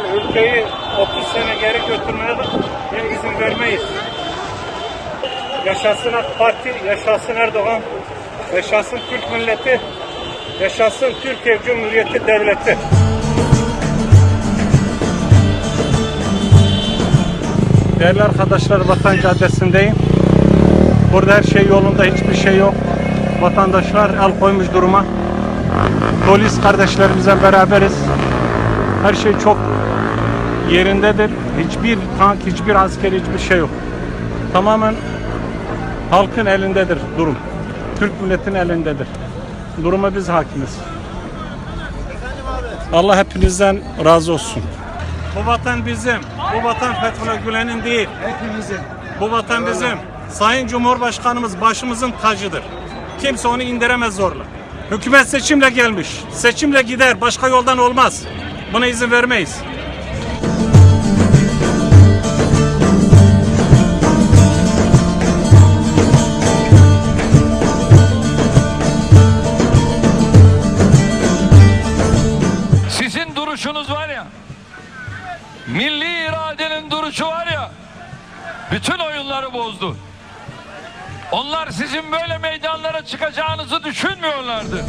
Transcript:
ülkeyi 30 sene geri götürmeye de izin vermeyiz. Yaşasın AK Parti, yaşasın Erdoğan, yaşasın Türk milleti, yaşasın Türkiye Cumhuriyeti Devleti. Değerli arkadaşlar Vatan Caddesi'ndeyim. Burada her şey yolunda, hiçbir şey yok. Vatandaşlar el koymuş duruma. Polis kardeşlerimizle beraberiz. Her şey çok yerindedir. Hiçbir tank, hiçbir asker, hiçbir şey yok. Tamamen halkın elindedir durum. Türk milletin elindedir. Duruma biz hakimiz. Allah hepinizden razı olsun. Bu vatan bizim. Bu vatan Fethullah Gülen'in değil. Hepimizin. Bu vatan bizim. Sayın Cumhurbaşkanımız başımızın tacıdır. Kimse onu indiremez zorla. Hükümet seçimle gelmiş. Seçimle gider. Başka yoldan olmaz. Buna izin vermeyiz. Sizin duruşunuz var ya, milli iradenin duruşu var ya, bütün oyunları bozdu. Onlar sizin böyle meydanlara çıkacağınızı düşünmüyorlardı.